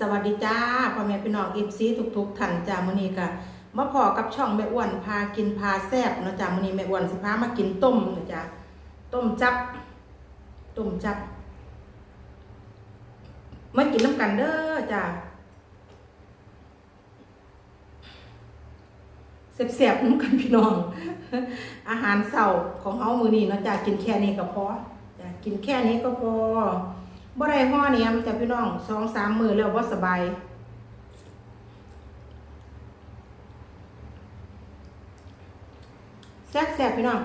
สวัสดีจ้าพ่อแม่พี่น้องเอฟซีทุกๆท่านจ้ามื้อนี้ก็มาพอกับช่องแม่อ้วนพากินพาแซ่บเนาะจ้ามื้อนี้แม่อ้วนสิพามากินต้มเนาะจ้าต้มจับ ต้มจับมากินน้ำกันเด้อจ้าแซ่บๆน้ำกันพี่น้อง อาหารเช้าของเฮามื้อนี้เนาะจ้ากินแค่นี้ก็พอจ้ากินแค่นี้ก็พอ บ่ได้ห่อเนี่ยมันจะพี่น้องสองสามมือแล้วบ่สบายแซ่บแซ่บพี่น้อง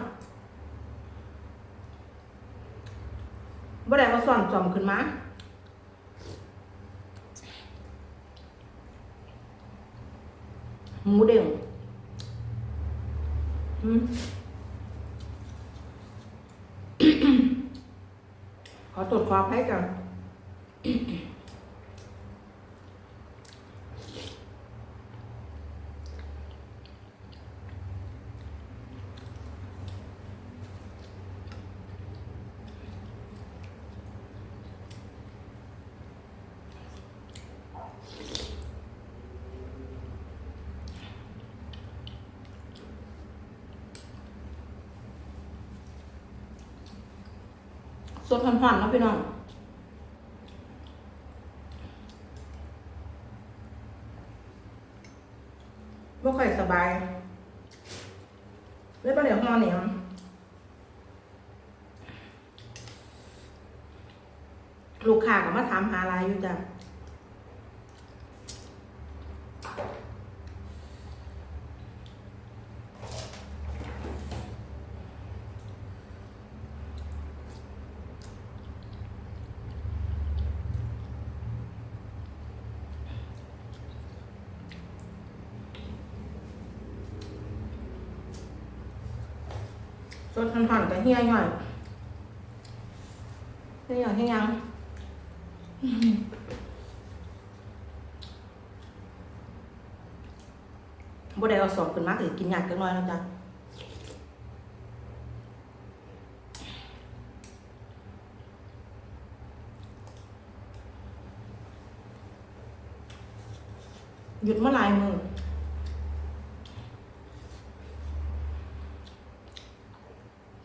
บ่ได้เอาซ่อนจอมขึ้นมาหมูเด้งขอตรวจความให้กัน สดผ่อนๆเนาะพี่น้อง บ่ค่อยสบายเลยประเดี๋ยวห่อเนี่ยลูกค้าก็มาถามหาลายอยู่จ้ะ สดผ่อนๆก็เฮียหน่อยเฮียหน่อยเฮียยังบ่ได้เอาสอบขึ้นมาก็สิกินยากจังน้อยแล้วจ้ะหยุดเมาหลายมือ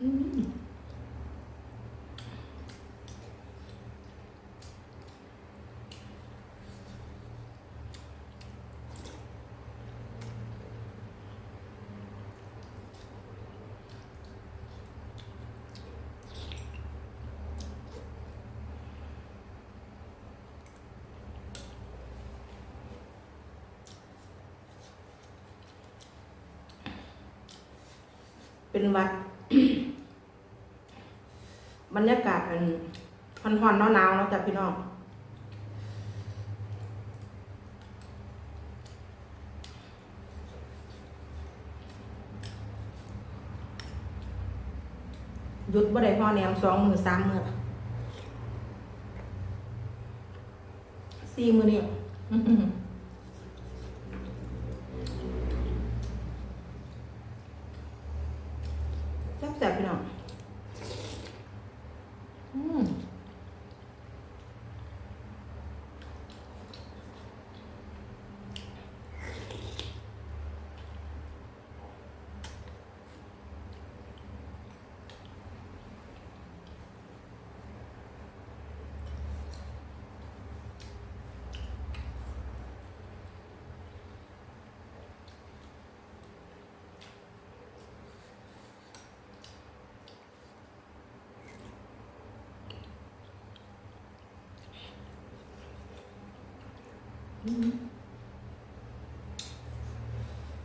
อืม เป็นวัด บรรยากาศอันร้อนๆหนาวๆเนาะจ้ะพี่น้องยุดบ่ได้ห่อแนมสองมือสามมือสี่มือนี่ แซ่บๆพี่น้อง อืม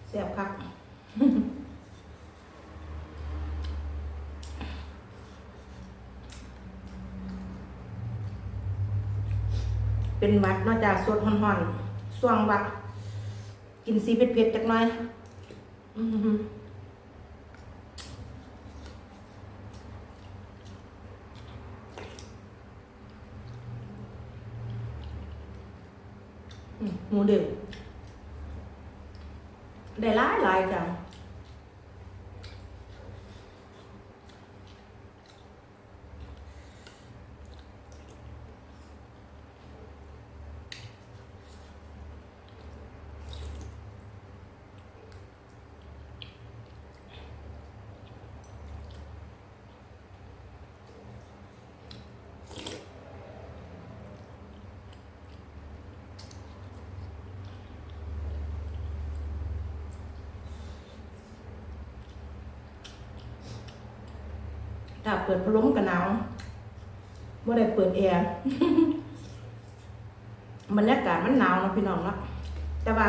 เสียบคักเป็นวัดนอกจากสดห่อนๆส่วงวัด กินซีเผ็ดๆจักหน่อย อือ หืออืมหมูเดือดได้หลายหลายจัง ถ้าเปิดพัดลมก็หนาวบ่ได้เปิดแอร์บรรยากาศมันหนาวนะพี่น้องเนาะแต่ว่า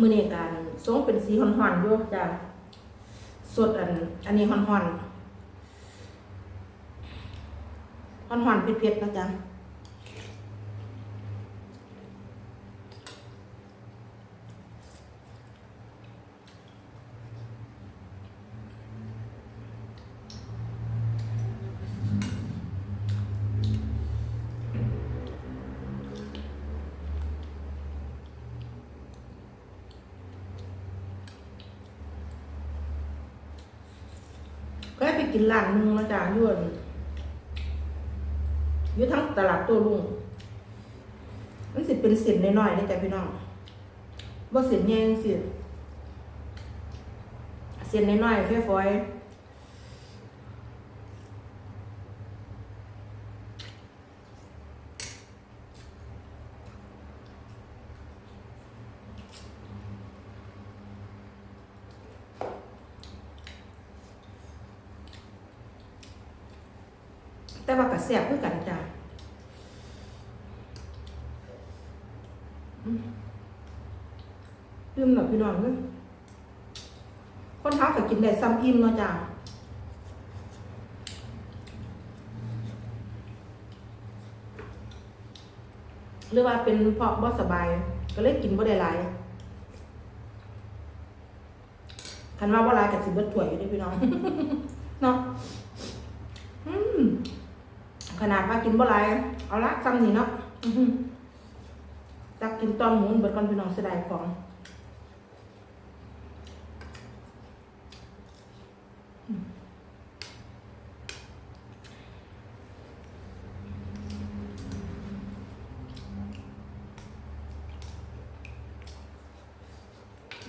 มื้อนี้การทรงเป็นสีห่อนๆอยู่จ้ะสดอัน อันนี้ห่อนๆห่อนๆเผ็ดๆนะจ๊ะ ก็ให้ไปกินร้านหนึ่งมาจากยวนอยู่ทั้งตลาดตัวลุงมันสิเป็นสินน้อยๆนี่จ้ะพี่น้องบ่สินแยงสิเสินน้อยๆฝอย แต่ว่าก็แซ่บคือกันจ้ะอืมลืมหน่อยพี่น้องเด้อคนท้าก็กินได้ซ้ำอิ่มเนาะจ้ะหรือว่าเป็นเพราะบ่สบาย ก็เลยกินบ่ได้หลายคันว่าบ่หลายก็สิเบิดถ้วยอยู่ด้พี่น้อง เนาะอืม ขนาดว่ากินบ่หลายเอาละซ้ำนี่เนาะจักกินตอนหมูเบิดก่อนพี่น้องเสียดายของอืม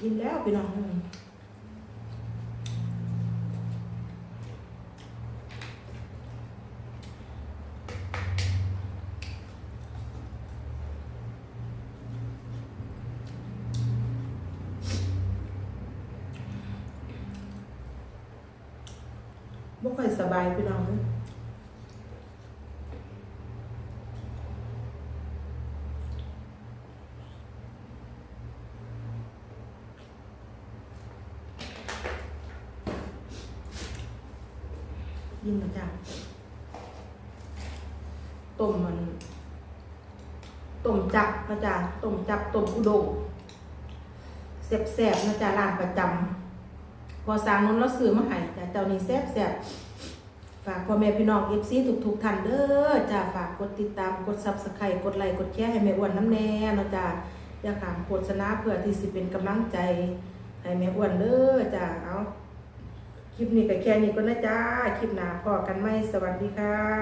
กินแล้วพี่น้อง อืมบ่ค่อยสบายพี่น้องเอ้ยยินมาจ้ะต้มมันต้มจับนะจ๊ะต้มจับต้มอุดงแซ่บๆนะจ๊ะร้านประจำ พอสร้างนู้นเราซื้อมาให้จ้ะเจ้านี้แซ่บๆฝากพ่อแม่พี่น้องเอฟซีทุกๆท่านเด้อจ้ะฝากกดติดตามกดซับสไครต์กดไลค์กดแชร์ให้แม่อ้วนน้ำแน่เนาะจ้ะอย่าขามโฆษณาเพื่อที่สิเป็นกำลังใจให้แม่อ้วนเด้อจ้ะเอาคลิปนี้ก็แค่นี้ก็นะจ้าคลิปหน้าพอกันไหมสวัสดีค่ะ